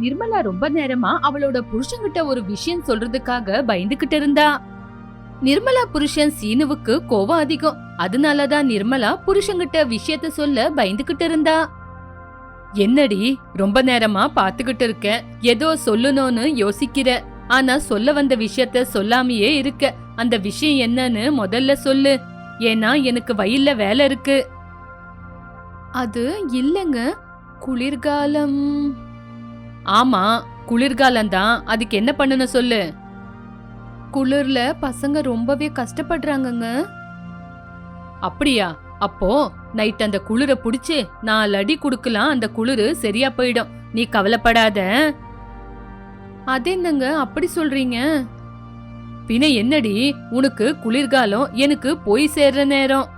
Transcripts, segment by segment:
நிர்மலா ரொம்ப நேரமா அவளோட புருஷன்கிட்ட ஒரு விஷயம் சொல்றதுக்காக பயந்துகிட்டு இருந்தா. நிர்மலா புருஷன் சீனுவுக்கு கோவம் அதிகம். அதனாலதான் நிர்மலா புருஷன்கிட்ட விஷயத்த சொல்ல பயந்துகிட்டு இருந்தா. என்னடி ரொம்ப நேரமா பாத்துக்கிட்டு இருக்க. ஏதோ சொல்லணும்னு யோசிக்கிற. ஆனா சொல்ல வந்த விஷயத்த சொல்லாமையே இருக்க. அந்த விஷயம் என்னன்னு முதல்ல சொல்லு. ஏன்னா எனக்கு வயல்ல வேலை இருக்கு. அது இல்லங்க. குளிர்காலம். ஆமா குளிர்காலம் தான். அதுக்கு என்ன பண்ணணும் சொல்லு. குளிர்ல பசங்க ரொம்பவே கஷ்டப்படுறாங்கங்க. அப்படியா? அப்போ நைட் அந்த குளிர புடிச்சு நாலு அடி குடுக்கலாம். அந்த குளிரு சரியா போயிடும். நீ கவலைப்படாத. அது என்னங்க? அப்படி சொல்றீங்க? பின்ன என்னடி? உனக்கு குளிர்காலம் எனக்கு போய் சேர்ற நேரம்.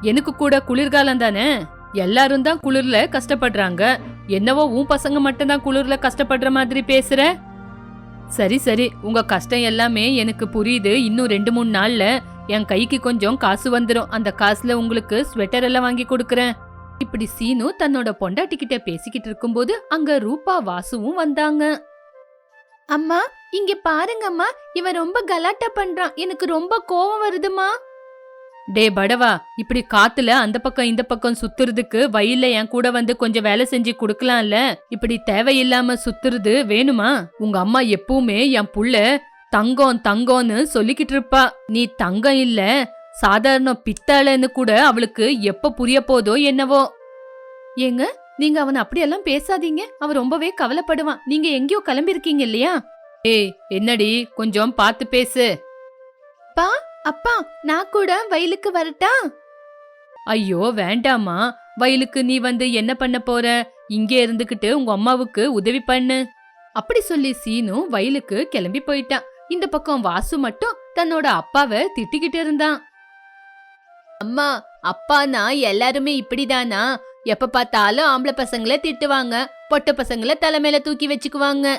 எனக்கு கூட குளிர்காலம் தானே? எல்லாரும் தான் குளிர்ல கஷ்டப்படுறாங்க. என்னவோ உன் பசங்க மட்டும்தான் குளிர்ல கஷ்டப்படுற மாதிரி பேசுற? சரி சரி. உங்க கஷ்டம் எல்லாமே எனக்கு புரியுது. இன்னும் ரெண்டு மூணு நாள்ல என் கைக்கு கொஞ்சம் காசு வந்துடும் அந்த காசுல உங்களுக்கு ஸ்வெட்டர் எல்லாம் வாங்கி கொடுக்கறேன். இப்படி சீனு தன்னோட பொண்டாட்டி கிட்ட பேசிக்கிட்டு இருக்கும்போது அங்க ரூபா வாசுவும் வந்தாங்க. அம்மா இங்க பாருங்கம்மா. இவன் ரொம்ப கலாட்டா பண்றான். எனக்கு ரொம்ப கோவம் வருதுமா டே படவா இப்படி காத்துல அந்த பக்கம் இந்த பக்கம் சுத்துறதுக்கு வயல்ல என் கூட வந்து கொஞ்சம் வேலை செஞ்சு கொடுக்கலாம்ல? இப்படி தேவையில்லாம சுத்துறது வேணுமா? உங்க அம்மா எப்பவுமே என் புள்ள தங்கம் தங்கம்னு சொல்லிக்கிட்டு இருப்பா. நீ தங்கம் இல்ல சாதாரண பித்தாளன்னு கூட அவளுக்கு எப்ப புரிய போதோ என்னவோ. ஏங்க நீங்க அவனை அப்படியெல்லாம் பேசாதீங்க. அவன் ரொம்பவே கவலைப்படுவான். நீங்க எங்கேயோ கிளம்பி இருக்கீங்க இல்லையா? ஏய் என்னடி கொஞ்சம் பார்த்து பேசு. பா அப்பா நான் கூட வயலுக்கு வரட்டா? ஐயோ வேண்டாமா வயலுக்கு நீ வந்து என்ன பண்ண போற? இங்கே இருந்துகிட்டு உங்க அம்மாவுக்கு உதவி பண்ணு. அப்படி சொல்லி சீனு வயலுக்கு கிளம்பி போயிட்டான். இந்த பக்கம் வாசு மட்டும் தன்னோட அப்பாவை திட்டிக்கிட்டு இருந்தான். அம்மா அப்பானா எல்லாருமே இப்படிதானா? எப்ப பார்த்தாலும் ஆம்பளை பசங்கள திட்டுவாங்க. பொட்ட பசங்கள தலைமையில தூக்கி வச்சுக்குவாங்க.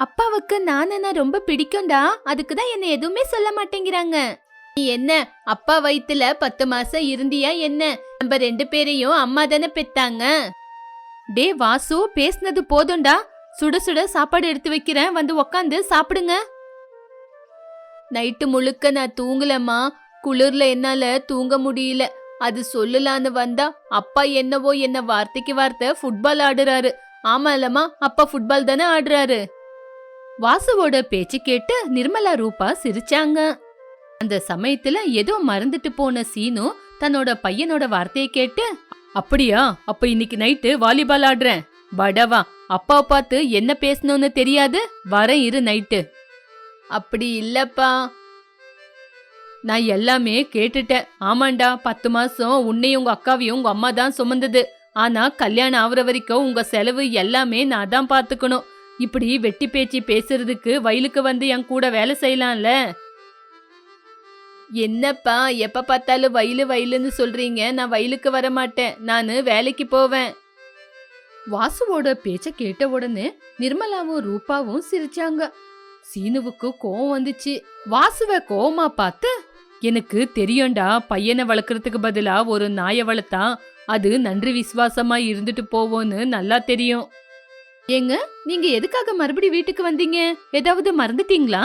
அப்பாவுக்கு நானா ரொம்ப பிடிக்கும்டா? அதுக்கு தான் என்ன எதுவுமே சொல்ல மாட்டேங்கிறாங்க. நீ என்ன? அப்பா வயித்துல பத்து மாசம் இருந்தியா என்ன? நம்ம ரெண்டு பேரையும் அம்மா தானே பெத்தாங்க. டே வாசு பேசுனது போதும்டா. சுட சுட சாப்பாடு எடுத்து வைக்கிறேன். வந்து உக்காந்து சாப்பிடுங்க. நைட்டு முழுக்க நான் தூங்கலம்மா. குளிர்ல என்னால தூங்க முடியல. அது சொல்லலான்னு வந்தா அப்பா என்னவோ என்ன வார்த்தைக்கு வார்த்தை ஃபுட்பால் ஆடுறாரு. ஆமாலம்மா அப்பா ஃபுட்பால் தானே ஆடுறாரு. வாசுவோட பேச்சு கேட்டு நிர்மலா ரூபா சிரிச்சாங்க. அந்த சமயத்துல ஏதோ மறந்துட்டு போன சீனு தன்னோட பையனோட வார்த்தையை கேட்டு அப்படியா? அப்ப இன்னைக்கு நைட்டு வாலிபால் ஆடுறேன். படவா அப்பா பார்த்து என்ன பேசணும்னு தெரியாது? வரேன் இரு நைட்டு. அப்படி இல்லப்பா. நான் எல்லாமே கேட்டுட்டேன். ஆமாண்டா பத்து மாசம் உன்னையும் உங்க அக்காவையும் உங்க அம்மா தான் சுமந்தது. ஆனா கல்யாணம் ஆகுற வரைக்கும் உங்க செலவு எல்லாமே நான் தான் பாத்துக்கணும் இப்படி வெட்டி பேச்சு பேசுறதுக்கு வயலுக்கு வந்து என் கூட வேலை செய்யலாம்ல? என்னப்பா எப்ப பார்த்தாலும் வயலு வயலுன்னு சொல்றீங்க. நான் வயலுக்கு வர மாட்டேன் நானு வேலைக்கு போவேன். வாசுவோட பேச்ச கேட்ட உடனே நிர்மலாவும் ரூபாவும் சிரிச்சாங்க. சீனுவுக்கு கோவம் வந்துச்சு. வாசுவ கோவமா பார்த்து எனக்கு தெரியும்டா பையனை வளர்க்கறதுக்கு பதிலா ஒரு நாயை வளர்த்தா அது நன்றி விசுவாசமா இருந்துட்டு போவோன்னு நல்லா தெரியும். ஏங்க நீங்க எதுக்காக மறுபடி வீட்டுக்கு வந்தீங்க? ஏதாவது மறந்துட்டீங்களா?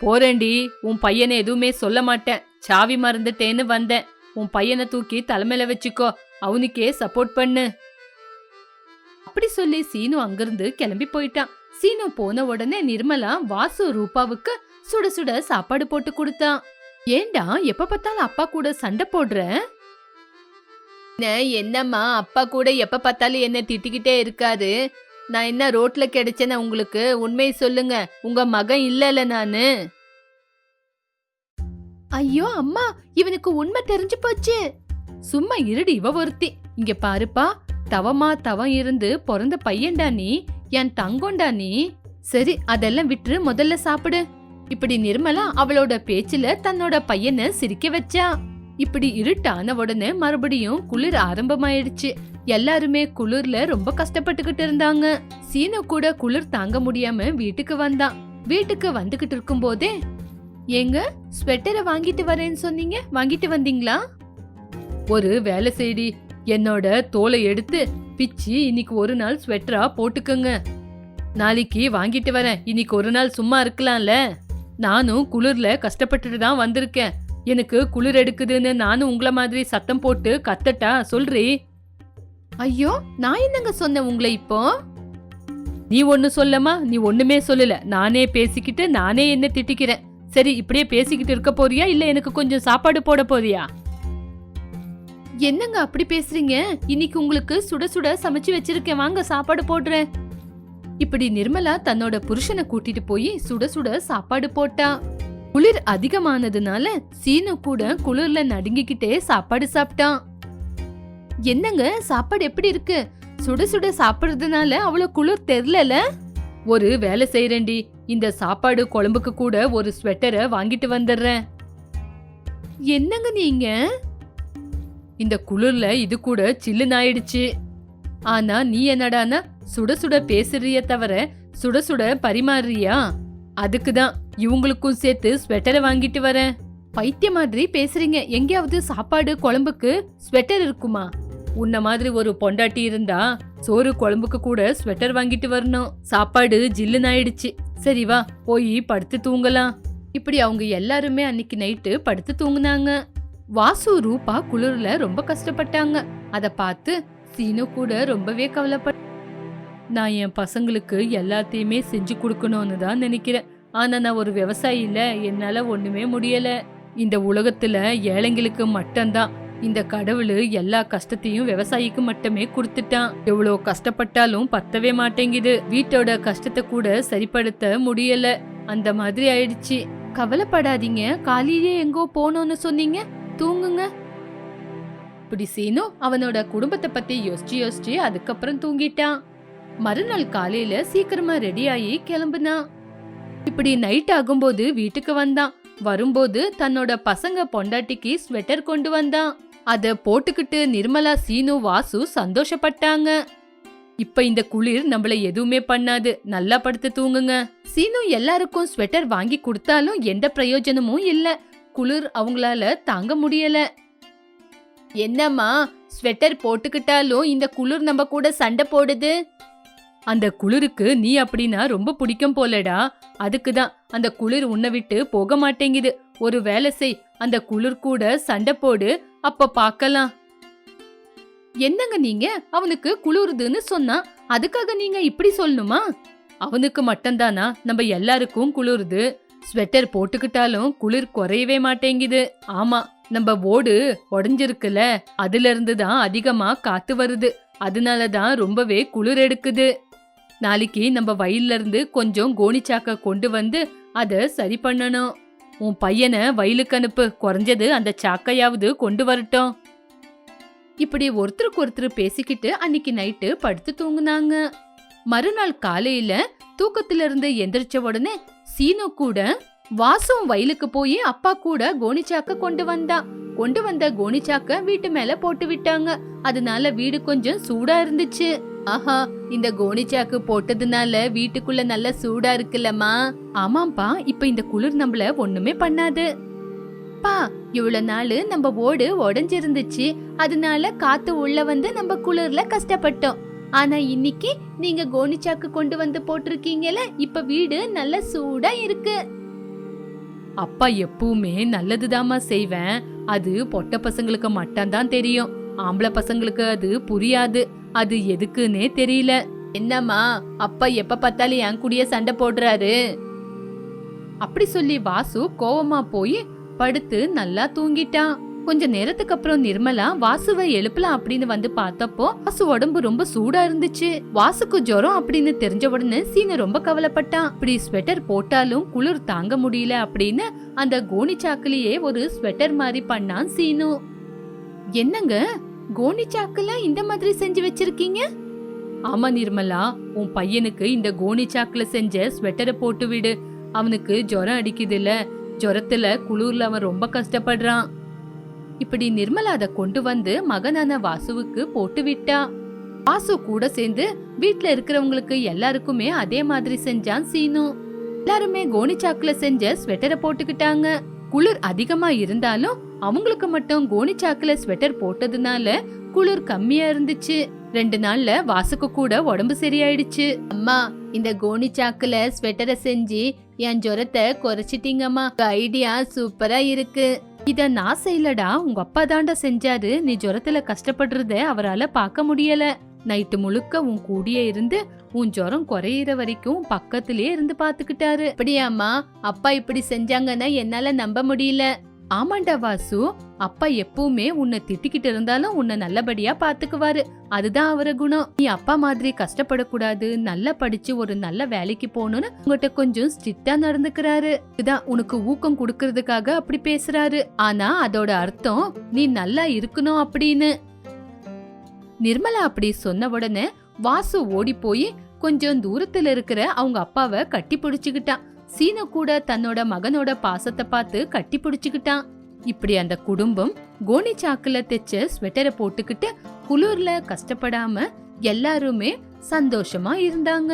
போறேண்டி உன் பையனை எதுவுமே சொல்ல மாட்டேன். சாவி மறந்துட்டேன்னு வந்தேன். உன் பையனை தூக்கி தலைமையில வச்சுக்கோ. அவனுக்கே சப்போர்ட் பண்ணு. அப்படி சொல்லி சீனு அங்கிருந்து கிளம்பி போயிட்டான். சீனு போன உடனே நிர்மலா வாசு ரூபாவுக்கு சுட சுட சாப்பாடு போட்டு கொடுத்தான். ஏண்டா எப்ப பார்த்தாலும் அப்பா கூட சண்டை போடுற? என்னம்மா அப்பா கூட எப்ப பார்த்தாலும் என்ன திட்டிக்கிட்டே இருக்காரு. நான் என்ன ரோட்ல கிடைச்சேன உங்களுக்கு உண்மையை சொல்லுங்க. உங்க மகன் இல்லல நானு. ஐயோ அம்மா இவனுக்கு உண்மை தெரிஞ்சு போச்சு. சும்மா இருடி இவ ஒருத்தி. இங்க பாருப்பா தவமா தவம் இருந்து பிறந்த பையன்டா நீ என் தங்கம்டா நீ. சரி அதெல்லாம் விட்டுரு முதல்ல சாப்பிடு. இப்படி நிர்மலா அவளோட பேச்சுல தன்னோட பையனை சிரிக்க வச்சா. இப்படி இருட்டான உடனே மறுபடியும் குளிர் ஆரம்பமாயிடுச்சு. எல்லாருமே குளிர்ல ரொம்ப கஷ்டப்பட்டுக்கிட்டு இருந்தாங்க. சீனு கூட குளிர் தாங்க முடியாம வீட்டுக்கு வந்தான் வீட்டுக்கு வந்துகிட்டு இருக்கும் போதே ஏங்க ஸ்வெட்டரை வாங்கிட்டு வரேன்னு சொன்னீங்க? வாங்கிட்டு வந்தீங்களா? ஒரு வேலை செய்டி. என்னோட தோலை எடுத்து பிச்சு இன்னைக்கு ஒரு நாள் ஸ்வெட்டரா போட்டுக்கோங்க. நாளைக்கு வாங்கிட்டு வரேன். இன்னைக்கு ஒரு நாள் சும்மா இருக்கலாம்ல. நானும் குளிர்ல கஷ்டப்பட்டுட்டு தான் வந்திருக்கேன். எனக்கு குளிர் எடுக்குதுன்னு நானும் உங்களை மாதிரி சத்தம் போட்டு கத்தட்டா சொல்றி. ஐயோ நான் என்னங்க சொன்னேன் உங்களை இப்போ? நீ ஒன்னு சொல்லமா? நீ ஒண்ணுமே சொல்லல. நானே பேசிக்கிட்டு நானே என்ன திட்டிக்கிறேன்? சரி இப்படியே பேசிக்கிட்டு இருக்க போறியா? இல்ல எனக்கு கொஞ்சம் சாப்பாடு போட போறியா? என்னங்க அப்படி பேசுறீங்க? இன்னைக்கு உங்களுக்கு சுட சுட சமைச்சு வச்சிருக்கேன். வாங்க சாப்பாடு போடுறேன். இப்படி நிர்மலா தன்னோட புருஷனை கூட்டிட்டு போய் சுட சுட சாப்பாடு போட்டா. குளிர் அதிகமானதுனால சீனு கூட குளிர்ல நடுங்கிக்கிட்டே சாப்பாடு சாப்பிட்டான். என்னங்க சாப்பாடு எப்படி இருக்கு? சுட சுட சாப்பிடுறதுனால அவ்வளவு குளிர் தெரியல ஒரு வேலை செய்யறேன்டி இந்த சாப்பாடு குழம்புக்கு கூட ஒரு ஸ்வெட்டரை வாங்கிட்டு வந்துடுறேன். என்னங்க நீங்க? இந்த குளிர்ல இது கூட சில்லுன்னு ஆயிடுச்சு. ஆனா நீ என்னடானா சுட சுட பேசுறிய தவிர சுட சுட பரிமாறுறியா அதுக்கு தான் இவங்களுக்கும் சேர்த்து ஸ்வெட்டரை வாங்கிட்டு வரேன். பைத்திய மாதிரி பேசுறீங்க. எங்கேயாவது சாப்பாடு குழம்புக்கு ஸ்வெட்டர் இருக்குமா? உன்ன மாதிரி ஒரு பொண்டாட்டி இருந்தா சோறு குழம்புக்கு கூட ஸ்வெட்டர் வாங்கிட்டு வரணும். சாப்பாடு ஜில்லுன்னு ஆயிடுச்சு. சரி வா போய் படுத்து தூங்கலாம். இப்படி அவங்க எல்லாருமே அன்னைக்கு நைட்டு படுத்து தூங்குனாங்க. வாசு ரூபா குளிர்ல ரொம்ப கஷ்டப்பட்டாங்க. அத பார்த்து சீனு கூட ரொம்பவே கவலைப்பட்ட நான் என் பசங்களுக்கு எல்லாத்தையுமே செஞ்சு கொடுக்கணும்னு தான் நினைக்கிறேன். ஆனா நான் ஒரு விவசாயில என்னால ஒண்ணுமே முடியல. இந்த உலகத்துல ஏழைங்களுக்கு மட்டும்தான் இந்த கடவுள் எல்லா கஷ்டத்தையும் விவசாயிக்கு மட்டுமே கொடுத்துட்டான். எவ்வளோ கஷ்டப்பட்டாலும் பத்தவே மாட்டேங்குது. வீட்டோட கஷ்டத்தை கூட சரிப்படுத்த முடியல. அந்த மாதிரி ஆயிடுச்சு. கவலைப்படாதீங்க. காலையிலேயே எங்கோ போனோம்னு சொன்னீங்க. தூங்குங்க. இப்படி சீனு அவனோட குடும்பத்தை பத்தி யோசிச்சு யோசிச்சு அதுக்கப்புறம் தூங்கிட்டான். மறுநாள் காலையில சீக்கிரமா ரெடி ஆகி கிளம்புனான். இப்படி நைட் ஆகும்போது வீட்டுக்கு வந்தான். வரும்போது தன்னோட பசங்க பொண்டாட்டிக்கு ஸ்வெட்டர் கொண்டு வந்தான். அதை போட்டுக்கிட்டு நிர்மலா சீனு வாசு சந்தோஷப்பட்டாங்க. இப்ப இந்த குளிர் நம்மள எதுவுமே பண்ணாது. நல்லா படுத்து தூங்குங்க. சீனு எல்லாருக்கும் ஸ்வெட்டர் வாங்கி கொடுத்தாலும் எந்த பிரயோஜனமும் இல்ல. குளிர் அவங்களால தாங்க முடியல. என்னம்மா ஸ்வெட்டர் போட்டுக்கிட்டாலும் இந்த குளிர் நம்ம கூட சண்டை போடுது? அந்த குளிருக்கு நீ அப்படின்னா ரொம்ப பிடிக்கும் போலடா. அதுக்கு தான் அந்த குளிர் உன்னை விட்டு போக மாட்டேங்குது. ஒரு வேலை செய் அந்த குளிர் கூட சண்டை போடு. அப்ப பாக்கலாம். என்னங்க நீங்க? அவனுக்கு குளிருதுன்னு சொன்னா அதுக்காக நீங்க இப்படி சொல்லணுமா? அவனுக்கு மட்டும்தானா? நம்ம எல்லாருக்கும் குளிருது. ஸ்வெட்டர் போட்டுக்கிட்டாலும் குளிர் குறையவே மாட்டேங்குது. ஆமா நம்ம ஓடு உடஞ்சிருக்குல அதுல இருந்து தான் அதிகமா காத்து வருது. அதனால தான் ரொம்பவே குளிர் எடுக்குது. நாளைக்கு நம்ம வயல்ல இருந்து கொஞ்சம் கோணிச்சாக்க கொண்டு வந்து அத சரி பண்ணணும். உன் பையனை வயலுக்கு அனுப்பு. குறைஞ்சது அந்த சாக்கையாவது கொண்டு வரட்டும். இப்படி ஒருத்தருக்கு ஒருத்தர் பேசிக்கிட்டு அன்னைக்கு நைட்டு படுத்து தூங்குனாங்க. மறுநாள் காலையில தூக்கத்துல இருந்து எந்திரிச்ச உடனே சீனு கூட வாசும் வயலுக்கு போய் அப்பா கூட கோணிச்சாக்க கொண்டு வந்தான் கொண்டு வந்த கோணிச்சாக்க வீட்டு மேல போட்டு விட்டாங்க. அதனால வீடு கொஞ்சம் சூடா இருந்துச்சு. ஆஹா இந்த கோணிச்சாக்கு போட்டதுனால வீட்டுக்குள்ள நல்ல சூடா இருக்குல்லம்மா. ஆமாப்பா இப்ப இந்த குளிர் நம்மள ஒண்ணுமே பண்ணாது. பா இவ்வளவு நாள் நம்ம ஓடு உடைஞ்சிருந்துச்சு. அதனால காத்து உள்ள வந்து நம்ம குளிர்ல கஷ்டப்பட்டோம். ஆனா இன்னைக்கு நீங்க கோணிச்சாக்கு கொண்டு வந்து போட்டிருக்கீங்கல இப்ப வீடு நல்ல சூடா இருக்கு. அப்பா எப்பவுமே நல்லதுதாம்மா செய்வேன். அது பொட்ட பசங்களுக்கு மட்டும்தான் தெரியும். ஆம்பளை பசங்களுக்கு அது புரியாது. அது எதுக்குன்னே தெரியல. என்னம்மா அப்பா எப்ப பார்த்தாலும் என் கூடயே சண்டை போடுறாரு. அப்படி சொல்லி வாசு கோவமா போய் படுத்து நல்லா தூங்கிட்டான். கொஞ்ச நேரத்துக்கு அப்புறம் நிர்மலா வாசுவை எழுப்பலாம் அப்படின்னு வந்து பார்த்தப்போ வாசு உடம்பு ரொம்ப சூடா இருந்துச்சு. வாசுக்கு ஜுரம் அப்படின்னு தெரிஞ்ச உடனே சீனு ரொம்ப கவலைப்பட்டான். இப்படி ஸ்வெட்டர் போட்டாலும் குளிர் தாங்க முடியல அப்படின்னு அந்த கோணி சாக்குலயே ஒரு ஸ்வெட்டர் மாதிரி பண்ணான் சீனு. என்னங்க? கோணி சாக்குல இந்த மாதிரி செஞ்சு வச்சிருக்கீங்க? ஆமா நிர்மலா உன் பையனுக்கு இந்த கோணி சாக்குல செஞ்ச ஸ்வெட்டரை போட்டு விடு. அவனுக்கு ஜுரம் அடிக்குதுல்ல ஜுரத்துல குளிர்ல அவன் ரொம்ப கஷ்டப்படுறான். இப்படி நிர்மலா அதை கொண்டு வந்து மகனான வாசுவுக்கு போட்டு விட்டா. வாசு கூட சேர்ந்து வீட்ல இருக்கிறவங்களுக்கு எல்லாருக்குமே அதே மாதிரி செஞ்சான் சீனு. எல்லாருமே கோணிச்சாக்குல செஞ்ச ஸ்வெட்டரை போட்டுக்கிட்டாங்க. குளிர் அதிகமா இருந்தாலும் அவங்களுக்கு மட்டும் கோணிச்சாக்குல ஸ்வெட்டர் போட்டதுனால குளிர் கம்மியா இருந்துச்சு. ரெண்டு நாள்ல வாசுக்கு கூட உடம்பு சரியாயிடுச்சு. அம்மா இந்த கோணி சாக்குல ஸ்வெட்டரை செஞ்சு என் ஜுரத்தை குறைச்சிட்டீங்கம்மா. ஐடியா சூப்பரா இருக்கு. இத நான் செய்யலடா உங்க அப்பா தாண்டா செஞ்சாரு. நீ ஜுரத்துல கஷ்டப்படுறத அவரால பார்க்க முடியல. நைட்டு முழுக்க உன் கூடியே இருந்து உன் ஜுரம் குறையிற வரைக்கும் பக்கத்திலே இருந்து பாத்துக்கிட்டாரு. அப்படியாம்மா அப்பா இப்படி செஞ்சாங்கன்னா என்னால நம்ப முடியல. ஆமாண்டா வாசு. அப்பா எப்பவுமே உன்னை திட்டிக்கிட்டு இருந்தாலும் உன்னை நல்லபடியா பாத்துக்குவாரு. அதுதான் அவர குணம். நீ அப்பா மாதிரி கஷ்டப்படக்கூடாது. நல்லா படிச்சு ஒரு நல்ல வேலைக்கு போகணும்னு உங்ககிட்ட கொஞ்சம் ஸ்ட்ரிக்டா நடந்துக்கிறாரு. இதுதான் உனக்கு ஊக்கம் கொடுக்கறதுக்காக அப்படி பேசுறாரு. ஆனா அதோட அர்த்தம் நீ நல்லா இருக்கணும் அப்படின்னு. நிர்மலா அப்படி சொன்ன உடனே வாசு ஓடி போய் கொஞ்சம் தூரத்துல இருக்கிற அவங்க அப்பாவை கட்டி பிடிச்சுக்கிட்டான். சீனு கூட தன்னோட மகனோட பாசத்தை பார்த்து கட்டி பிடிச்சுக்கிட்டான். இப்படி அந்த குடும்பம் கோணி சாக்குல தைச்ச ஸ்வெட்டரை போட்டுக்கிட்டு குளிர்ல கஷ்டப்படாம எல்லாருமே சந்தோஷமா இருந்தாங்க.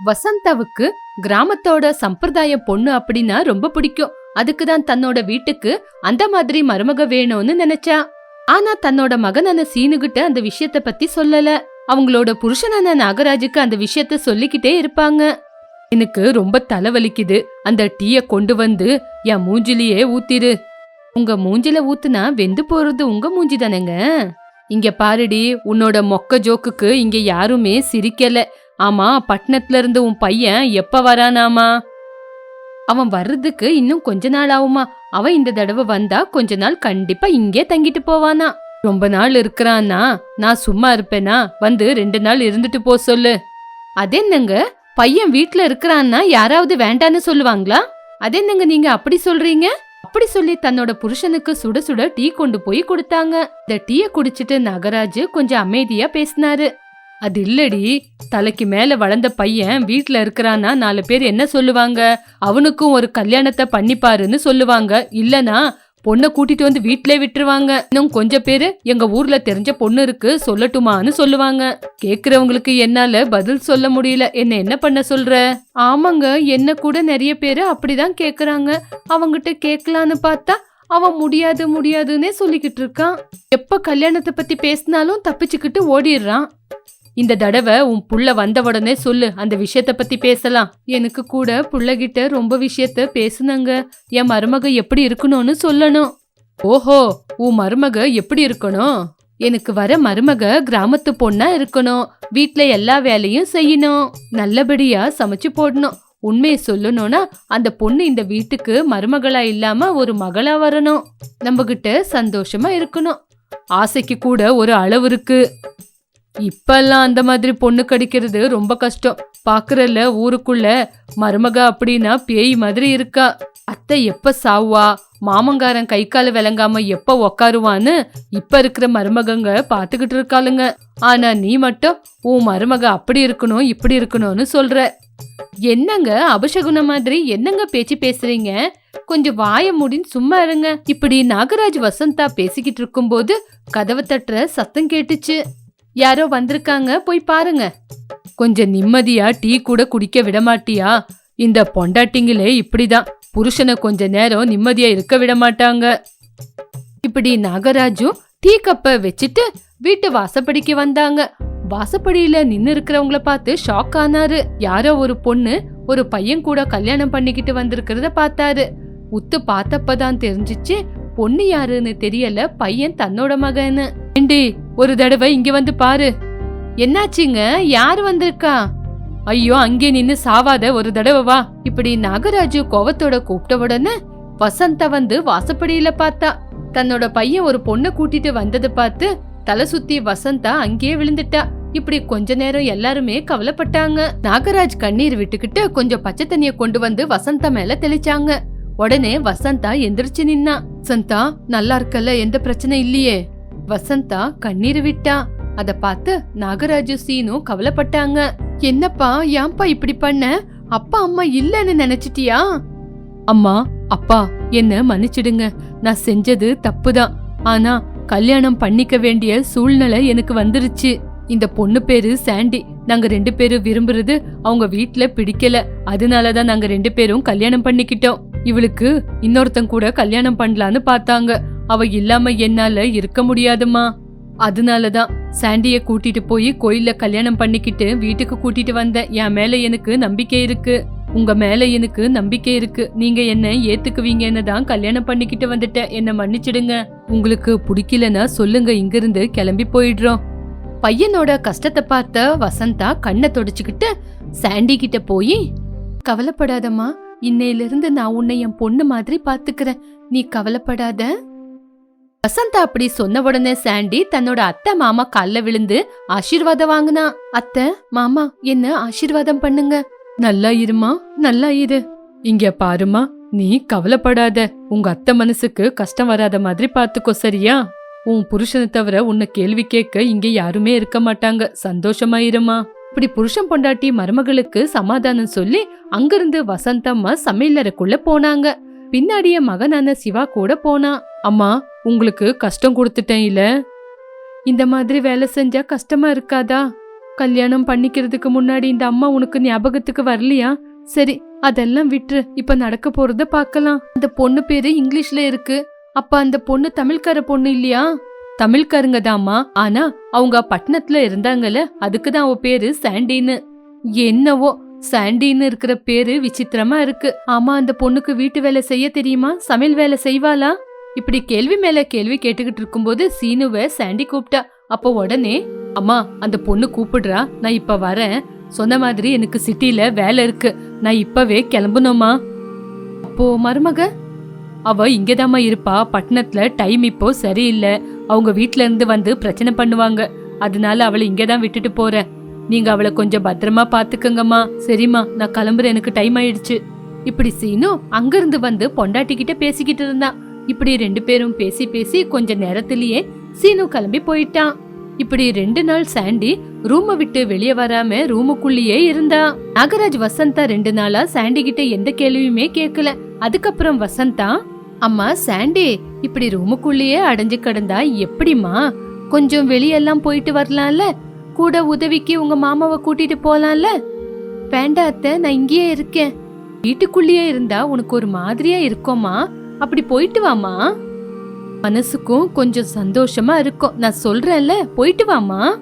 வசந்தாவுக்கு கிராமத்தோட சம்பிரதாய பொண்ணு அப்படின்னா ரொம்ப பிடிக்கும். அதுக்கு தான் தன்னோட வீட்டுக்கு அந்த மாதிரி மருமக வேணும்னு நினைச்சா. ஆனா தன்னோட மகனான சீனுகிட்ட அந்த விஷயத்த பத்தி சொல்லல. அவங்களோட புருஷனான நாகராஜுக்கு அந்த விஷயத்த சொல்லிக்கிட்டே இருப்பாங்க. எனக்கு ரொம்ப தலைவலிக்குது. அந்த டீய கொண்டு வந்து என் மூஞ்சிலேயே ஊத்திரு. உங்க மூஞ்சில ஊத்துனா வெந்து போறது உங்க மூஞ்சி தானேங்க. இங்க பாருடி உன்னோட மொக்க ஜோக்குக்கு இங்க யாருமே சிரிக்கல. ஆமா பட்டணத்துல இருந்து உன் பையன் எப்ப வரானாமா? அவன் வர்றதுக்கு இன்னும் கொஞ்ச நாள் ஆகுமா? அவன் இந்த தடவை வந்தா கொஞ்ச நாள் கண்டிப்பா இங்கே தங்கிட்டு போவானா? ரொம்ப நாள் இருக்கிறான்னா நான் சும்மா இருப்பேனா? வந்து ரெண்டு நாள் இருந்துட்டு போ சொல்லு. அதென்னங்க? பையன் வீட்ல இருக்கிறான்னா யாராவது வேண்டான்னு சொல்லுவாங்களா? அதென்னங்க நீங்க அப்படி சொல்றீங்க? அப்படி சொல்லி தன்னோட புருஷனுக்கு சுட சுட டீ கொண்டு போய் கொடுத்தாங்க. இந்த டீய குடிச்சிட்டு நகராஜ் கொஞ்சம் அமைதியா பேசினாரு. அது இல்லடி. தலைக்கு மேல வளர்ந்த பையன் வீட்ல இருக்கிறான்னா நாலு பேர் என்ன சொல்லுவாங்க? அவனுக்கும் ஒரு கல்யாணத்தை பண்ணிப்பாருன்னு சொல்லுவாங்க. இல்லனா பொண்ணை கூட்டிட்டு வந்து வீட்டிலே விட்டுருவாங்க. இன்னும் கொஞ்சம் பேரு எங்க ஊர்ல தெரிஞ்ச பொண்ணு இருக்கு சொல்லட்டுமான்னு சொல்லுவாங்க. கேக்குறவங்களுக்கு என்னால பதில் சொல்ல முடியல. என்ன என்ன பண்ண சொல்ற? ஆமாங்க என்ன கூட நிறைய பேரு அப்படிதான் கேக்குறாங்க. அவங்கிட்ட கேட்கலான்னு பார்த்தா அவன் முடியாது முடியாதுன்னே சொல்லிக்கிட்டு இருக்கான். எப்ப கல்யாணத்தை பத்தி பேசினாலும் தப்பிச்சுக்கிட்டு ஓடிடுறான். இந்த தடவை உன் புள்ள வந்த உடனே சொல்லு அந்த விஷயத்த பத்தி பேசலாம். எனக்கு கூட புள்ளகிட்ட ரொம்ப விஷயத்த பேசுனங்க. என் மருமக எப்படி இருக்கணும்னு சொல்லணும். ஓஹோ உன் மருமக எப்படி இருக்கணும்? எனக்கு வர மருமக கிராமத்து பொண்ணா இருக்கணும். வீட்ல எல்லா வேலையும் செய்யணும். நல்லபடியா சமைச்சு போடணும். உண்மையை சொல்லணும்னா அந்த பொண்ணு இந்த வீட்டுக்கு மருமகளா இல்லாம ஒரு மகளா வரணும். நம்ம கிட்ட சந்தோஷமா இருக்கணும். ஆசைக்கு கூட ஒரு அளவு இருக்கு. இப்பெல்லாம் அந்த மாதிரி பொண்ணு கிடைக்கிறது ரொம்ப கஷ்டம். பாக்குறல ஊருக்குள்ள மருமக அப்படின்னா பேய் மாதிரி இருக்கா? அத்தை எப்ப சாவுவா? மாமங்காரன் கை கால விளங்காம எப்ப உக்காருவான்னு இப்ப இருக்கிற மருமகங்க பாத்துக்கிட்டு இருக்காளுங்க. ஆனா நீ மட்டும் உன் மருமக அப்படி இருக்கணும் இப்படி இருக்கணும்னு சொல்ற. என்னங்க அபிஷகுன மாதிரி? என்னங்க பேச்சு பேசுறீங்க? கொஞ்சம் வாய முடின்னு சும்மா இருங்க. இப்படி நாகராஜ் வசந்தா பேசிக்கிட்டு இருக்கும்போது கதவை தட்டுற சத்தம் கேட்டுச்சு. யாரோ வந்திருக்காங்க போய் பாருங்க. கொஞ்சம் நிம்மதியா டீ கூட குடிக்க விட மாட்டியா இந்த பொண்டாட்டிங்களே இப்படிதான். புருஷனை கொஞ்ச நேரம் நிம்மதியா இருக்க விட மாட்டாங்க இப்படி நாகராஜும் டீ கப்ப வச்சுட்டு வீட்டு வாசப்படிக்கு வந்தாங்க. வாசப்படியில நின்னு இருக்கிறவங்கள பார்த்து ஷாக் ஆனாரு. யாரோ ஒரு பொண்ணு ஒரு பையன் கூட கல்யாணம் பண்ணிக்கிட்டு வந்திருக்கிறத பார்த்தாரு. உத்து பார்த்தப்பதான் தெரிஞ்சிச்சு பொண்ணு யாருன்னு தெரியல பையன் தன்னோட மகன்னு ஏண்டி ஒரு தடவை இங்க வந்து பாரு. என்னாச்சுங்க? யார் வந்திருக்கா? ஐயோ அங்கே நின்னு சாவாத ஒரு தடவை வா. இப்படி நாகராஜு கோவத்தோட கூப்பிட்ட உடனே வசந்தா வந்து வாசப்படியில பார்த்தா. தன்னோட பையன் ஒரு பொண்ணை கூட்டிட்டு வந்ததை பார்த்து தலை சுத்தி வசந்தா அங்கேயே விழுந்துட்டா. இப்படி கொஞ்ச நேரம் எல்லாருமே கவலைப்பட்டாங்க. நாகராஜ் கண்ணீர் விட்டுக்கிட்டு கொஞ்சம் பச்சை தண்ணிய கொண்டு வந்து வசந்தா மேல தெளிச்சாங்க. உடனே வசந்தா எந்திரிச்சு நின்னா வசந்தா நல்லா இருக்கல்ல எந்த பிரச்சனை இல்லையே. வசந்தா கண்ணீர் விட்டா. அத பார்த்து நாகராஜு சீனும் கவலைப்பட்டாங்க. என்னப்பா ஏன்பா இப்படி பண்ண? அப்பா அம்மா இல்லன்னு நினைச்சிட்டியா? அம்மா அப்பா என்ன மன்னிச்சிடுங்க. நான் செஞ்சது தப்புதான். ஆனா கல்யாணம் பண்ணிக்க வேண்டிய சூழ்நிலை எனக்கு வந்துருச்சு. இந்த பொண்ணு பேரு சாண்டி. நாங்க ரெண்டு பேரும் விரும்புறது அவங்க வீட்ல பிடிக்கல. அதனாலதான் நாங்க ரெண்டு பேரும் கல்யாணம் பண்ணிக்கிட்டோம். இவளுக்கு இன்னொருத்தன் கூட கல்யாணம் பண்ணலான்னு பார்த்தாங்க. அவ இல்லாம என்னால இருக்க முடியாதுமா அதனாலதான் சாண்டிய கூட்டிட்டு போய் கோயில்ல கல்யாணம் பண்ணிக்கிட்டு வீட்டுக்கு கூட்டிட்டு வந்தேன். என் மேல எனக்கு நம்பிக்கை இருக்கு. உங்க மேல எனக்கு நம்பிக்கை இருக்கு. நீங்க என்ன ஏத்துக்குவீங்கன்னு தான் கல்யாணம் பண்ணிக்கிட்டு வந்துட்டேன். என்ன மன்னிச்சிடுங்க. உங்களுக்கு பிடிக்கலன்னா சொல்லுங்க. இங்கிருந்து கிளம்பி போயிடுறோம். பையனோட கஷ்டத்தை பார்த்த வசந்தா கண்ணை தொடச்சுக்கிட்டு சாண்டி கிட்ட போய் கவலைப்படாதம்மா. இன்னையிலிருந்து நான் உன்னை என் பொண்ணு மாதிரி பாத்துக்கிறேன் நீ கவலைப்படாத. வசந்தா அப்படி சொன்ன உடனே சாண்டி தன்னோட அத்தை மாமா கால்ல விழுந்து ஆசீர்வாதம் வாங்கினா. அத்தை மாமா என்ன ஆசீர்வாதம் பண்ணுங்க. நல்லா இருமா? நல்லா இரு. இங்க பாருமா நீ கவலைப்படாத. உங்க அத்தை மனசுக்கு கஷ்டம் வராத மாதிரி பாத்துக்கோ சரியா? உன் புருஷனை தவிர உன்னை கேள்வி கேட்க இங்க யாருமே இருக்க மாட்டாங்க. சந்தோஷமா இருமா இப்படி புருஷன் பொண்டாட்டி மருமகளுக்கு சமாதானம் சொல்லி அங்கிருந்து வசந்தம்மா சமையலறைக்குள்ள போனாங்க. பின்னாடியே மகனான சிவா கூட போனா. அம்மா உங்களுக்கு கஷ்டம் கொடுத்துட்டேன் இல்ல? இந்த மாதிரி வேலை செஞ்சா கஷ்டமா இருக்காதா? கல்யாணம் பண்ணிக்கிறதுக்கு முன்னாடி இந்த அம்மா உனக்கு ஞாபகத்துக்கு வரலையா? சரி அதெல்லாம் விட்டுரு. இப்ப நடக்க போறத பார்க்கலாம். அந்த பொண்ணு பேரு இங்கிலீஷ்ல இருக்கு. அப்ப அந்த பொண்ணு தமிழ்கார பொண்ணு இல்லையா? தமிழ்காரங்க தாம்மா ஆனா அவங்க பட்டணத்துல இருந்தாங்கல்ல அதுக்கு தான் அவ பேரு சாண்டின்னு. என்னவோ சாண்டின்னு இருக்கிற பேரு விசித்திரமா இருக்கு. ஆமா அந்த பொண்ணுக்கு வீட்டு வேலை செய்ய தெரியுமா? சமையல் வேலை செய்வாளா? இப்படி கேள்வி மேல கேள்வி கேட்டுக்கிட்டு இருக்கும்போது சீனுவ சாண்டி கூப்பிட்டா. அப்போ உடனே அம்மா அந்த பொண்ணு கூப்பிடுறா. நான் இப்ப வரேன். சொன்ன மாதிரி எனக்கு சிட்டில வேலை இருக்கு. நான் இப்பவே கிளம்பணுமா அப்போ மருமக அவ இங்கதாம்மா இருப்பா. பட்டணத்துல டைம் இப்போ சரியில்லை. அவங்க வீட்ல இருந்து வந்து பிரச்சனை பண்ணுவாங்க. அதனால அவளை இங்கே தான் விட்டுட்டு போறேன் நீங்க அவளை கொஞ்சம் பத்திரமா பாத்துக்கங்கம்மா. சரிம்மா நான் கிளம்புற எனக்கு டைம் ஆயிடுச்சு. இப்படி சீனு அங்கிருந்து வந்து பொண்டாட்டி கிட்ட பேசிக்கிட்டு இருந்தான் இப்படி ரெண்டு பேரும் பேசி பேசி கொஞ்ச நேரத்திலேயே சீனு கிளம்பி போயிட்டான். இப்படி ரெண்டு நாள் சாண்டி ரூமை விட்டு வெளியே வராம ரூமுக்குள்ளேயே இருந்தா. நாகராஜ் வசந்தா ரெண்டு நாளா சாண்டி கிட்ட எந்த கேள்வியுமே கேட்கல அதுக்கப்புறம் வசந்தா அம்மா சாண்டி இப்படி ரூமுக்குள்ளேயே அடைஞ்சு கிடந்தா எப்படிம்மா? கொஞ்சம் வெளியெல்லாம் போயிட்டு வரலாம்ல? கூட உதவிக்கு உங்க மாமாவை கூட்டிட்டு போலாம்ல? வேண்டா அத்தை நான் இங்கேயே இருக்கேன். வீட்டுக்குள்ளேயே இருந்தா உனக்கு ஒரு மாதிரியா இருக்கோமா அப்படி போயிட்டு வாமா மனசுக்கும் கொஞ்சம் சந்தோஷமா இருக்கும். நான் சொல்றேன்ல போயிட்டு வாமா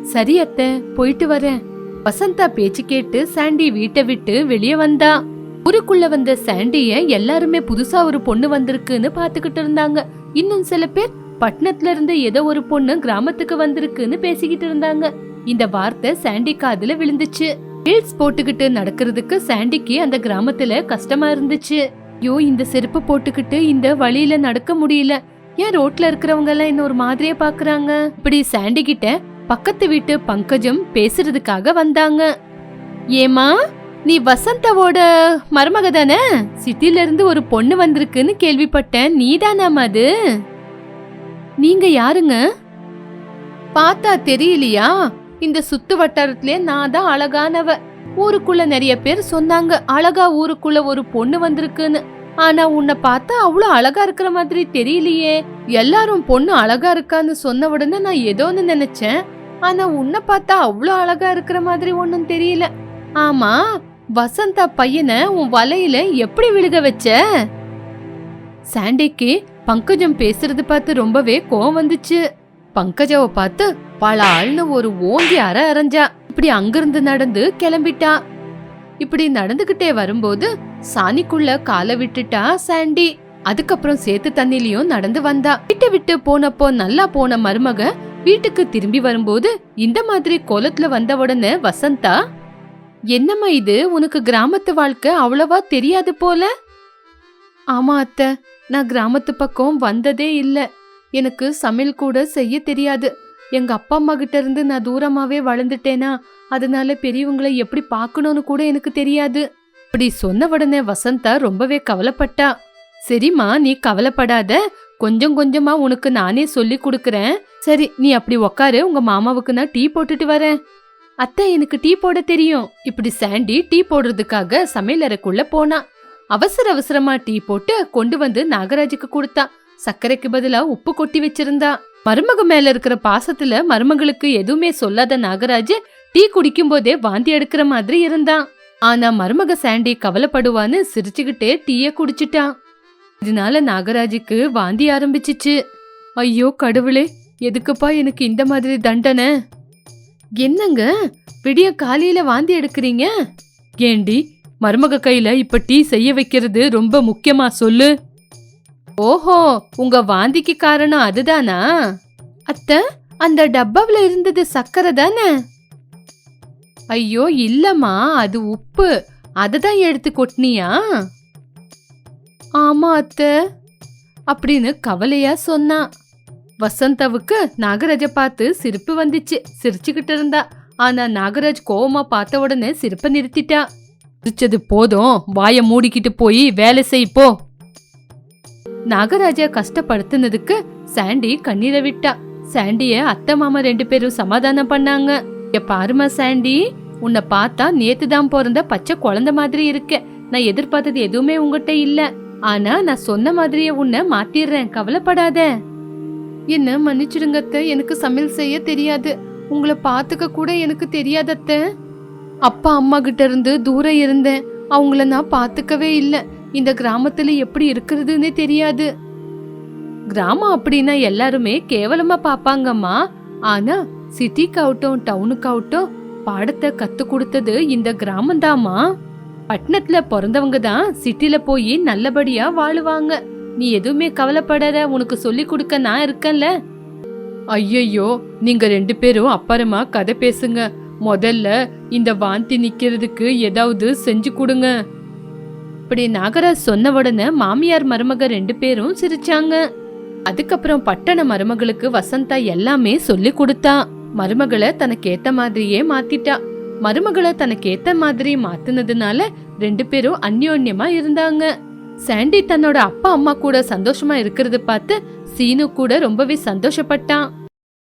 சரி அத்தை போயிட்டு வரேன். வசந்தா பேச்சு கேட்டு சாண்டி வீட்டை விட்டு வெளியே வந்தா. ஊருக்குள்ள வந்த சாண்டிய எல்லாருமே புதுசா ஒரு பொண்ணு வந்திருக்குன்னு பாத்துக்கிட்டு இருந்தாங்க. இன்னும் சில பேர் பட்டணத்துல இருந்து ஏதோ ஒரு பொண்ணு கிராமத்துக்கு வந்திருக்குன்னு பேசிக்கிட்டு இருந்தாங்க. இந்த வார்த்தை சாண்டி காதுல விழுந்துச்சு. ஹீல்ஸ் போட்டுக்கிட்டு நடக்கிறதுக்கு சாண்டிக்கு அந்த கிராமத்துல கஷ்டமா இருந்துச்சு. ஐயோ இந்த செருப்பு போட்டுக்கிட்டு இந்த வழியில நடக்க முடியல. ஏன் ரோட்ல இருக்கிறவங்க எல்லாம் என்ன ஒரு மாதிரியா பாக்குறாங்க? இப்படி சாண்டி கிட்ட பக்கத்து வீட்டு பங்கஜம் பேசுறதுக்காக வந்தாங்க. ஏமா நீ வசந்தாவோட மருமக தானே? சிட்டில இருந்து ஒரு பொண்ணு வந்திருக்குன்னு கேள்விப்பட்டேன். நீதானாமா அது நீங்க யாருங்க? பார்த்தா தெரியலையா? இந்த சுத்து வட்டாரத்திலே நான் தான் அழகானவ. ஊருக்குள்ள நிறைய பேர் சொன்னாங்க அழகா ஊருக்குள்ள ஒரு பொண்ணு வந்திருக்குன்னு. ஆனா உன்னை பார்த்தா அவ்வளோ அழகா இருக்கிற மாதிரி தெரியலையே. எல்லாரும் பொண்ணு அழகா இருக்கான்னு சொன்ன உடனே நான் ஏதோன்னு நினைச்சேன். ஆனா உன்னை பார்த்தா அவ்வளோ அழகா இருக்கிற மாதிரி ஒன்றும் தெரியல. ஆமா வசந்தா பையனை உன் வலையில எப்படி விழுக வச்ச? சாண்டிக்கு பங்கஜம் பேசுறது பார்த்து ரொம்பவே கோவம் வந்துச்சு. பங்கஜாவை பார்த்து பல ஆள்னு ஒரு ஓங்கி அற அரைஞ்சா இப்படி அங்கிருந்து நடந்து கிளம்பிட்டா. இப்படி நடந்துகிட்டே வரும்போது சாணிக்குள்ள காலை விட்டுட்டா சாண்டி. அதுக்கப்புறம் சேத்து தண்ணிலையும் நடந்து வந்தா. விட்டு விட்டு போனப்போ நல்லா போன மருமக வீட்டுக்கு திரும்பி வரும்போது இந்த மாதிரி கோலத்துல வந்த உடனே வசந்தா என்னம்மா இது? உனக்கு கிராமத்து வாழ்க்கை அவ்வளவா தெரியாது போல? ஆமா அத்தை. நான் கிராமத்து பக்கம் வந்ததே இல்ல. எனக்கு சமையல் கூட செய்ய தெரியாது. எங்க அப்பா அம்மா கிட்ட இருந்து நான் தூரமாவே வளர்ந்துட்டேனா அதனால பெரியவங்களை எப்படி பார்க்கணும்னு கூட எனக்கு தெரியாது. இப்படி சொன்ன உடனே வசந்தா ரொம்பவே கவலைப்பட்டா. சரிம்மா நீ கவலைப்படாத. கொஞ்சம் கொஞ்சமா உனக்கு நானே சொல்லி கொடுக்கறேன். சரி நீ அப்படி உக்காரு. உங்க மாமாவுக்கு நான் டீ போட்டுட்டு வரேன். அத்தை எனக்கு டீ போட தெரியும். இப்படி சாண்டி டீ போடுறதுக்காக சமையலறைக்குள்ள போனா. அவசர அவசரமா டீ போட்டு கொண்டு வந்து நாகராஜுக்கு கொடுத்தா. சர்க்கரைக்கு பதிலா உப்பு கொட்டி வச்சிருந்தா. மருமக மேல இருக்கிற பாசத்துல மருமகளுக்கு எதுவுமே சொல்லாத நாகராஜ் டீ குடிக்கும் போதே வாந்தி எடுக்கிற மாதிரி இருந்தான் ஆனா மருமக சாண்டி கவலைப்படுவான்னு சிரிச்சுக்கிட்டே டீய குடிச்சிட்டான் இதனால நாகராஜுக்கு வாந்தி ஆரம்பிச்சிச்சு. ஐயோ கடவுளே எதுக்குப்பா எனக்கு இந்த மாதிரி தண்டனை? என்னங்க? விடிய காலையில வாந்தி எடுக்கிறீங்க? ஏண்டி மருமக கையில இப்ப டீ செய்ய வைக்கிறது ரொம்ப முக்கியமா சொல்லு. ஓஹோ உங்க வாந்திக்கு காரணம் அதுதானா? அத்தை அந்த டப்பாவில இருந்தது சக்கரை தானே? ஐயோ இல்லம்மா அது உப்பு. அதை தான் எடுத்து கொட்டினியா? ஆமா அத்தை. அப்படின்னு கவலையா சொன்னா. வசந்தாவுக்கு நாகராஜ பார்த்து சிரிப்பு வந்துச்சு. சிரிச்சுக்கிட்டு இருந்தா. ஆனா நாகராஜ் கோவமா பார்த்த உடனே சிரிப்பை நிறுத்திட்டா. சிரிச்சது போதும். வாய மூடிக்கிட்டு போய் வேலை செய்ப்போ நாகராஜா கஷ்டப்படுத்துனதுக்கு சாண்டி கண்ணீரை விட்டா. சாண்டிய அத்தை மாமா ரெண்டு பேரும் சமாதானம் பண்ணாங்க. பாருமா பாரும்மா சாண்டி உன்னை பார்த்தா நேத்து தான் பிறந்த பச்சை குழந்தை மாதிரி இருக்க. நான் எதிர்பார்த்தது எதுவுமே உங்ககிட்ட இல்ல. ஆனா நான் சொன்ன மாதிரியே உன்னை மாத்திடுறேன். கவலைப்படாத. என்ன மன்னிச்சிடுங்க அத்தை எனக்கு சமையல் செய்ய தெரியாது. உங்களை பார்த்துக்க கூட எனக்கு தெரியாதத்த. அப்பா அம்மா கிட்ட இருந்து தூரம் இருந்தேன். அவங்கள நான் பார்த்துக்கவே இல்லை. இந்த கிராமத்துல எப்படி இருக்கிறதுன்னே தெரியாது. கிராமம் அப்படின்னா எல்லாருமே கேவலமா பாப்பாங்கம்மா ஆனா சிட்டிக்காகட்டும் டவுனுக்காகட்டும் பாடத்தை கத்து கொடுத்தது இந்த கிராமம்தாம்மா. பட்டணத்துல பிறந்தவங்க தான் சிட்டில போய் நல்லபடியா வாழுவாங்க. நீ எதுவுமே கவலைப்படாத உனக்கு சொல்லி கொடுக்க நான் இருக்கேன்ல. ஐயையோ நீங்க ரெண்டு பேரும் அப்புறமா கதை பேசுங்க. முதல்ல இந்த வாந்தி நிக்கிறதுக்கு ஏதாவது செஞ்சு கொடுங்க. இப்படி நாகராஜ் சொன்ன உடனே மாமியார் மருமக ரெண்டு பேரும் சிரிச்சாங்க. அதுக்கப்புறம் பட்டண மருமகளுக்கு வசந்தா எல்லாமே சொல்லி கொடுத்தா. மருமகளை தனக்கு ஏத்த மாதிரியே மாத்திட்டா. மருமகளை தனக்கு ஏத்த மாதிரி மாத்தினதுனால ரெண்டு பேரும் அந்யோன்யமா இருந்தாங்க. சாண்டி தன்னோட அப்பா அம்மா கூட சந்தோஷமா இருக்கிறது பார்த்து சீனு கூட ரொம்பவே சந்தோஷப்பட்டான்.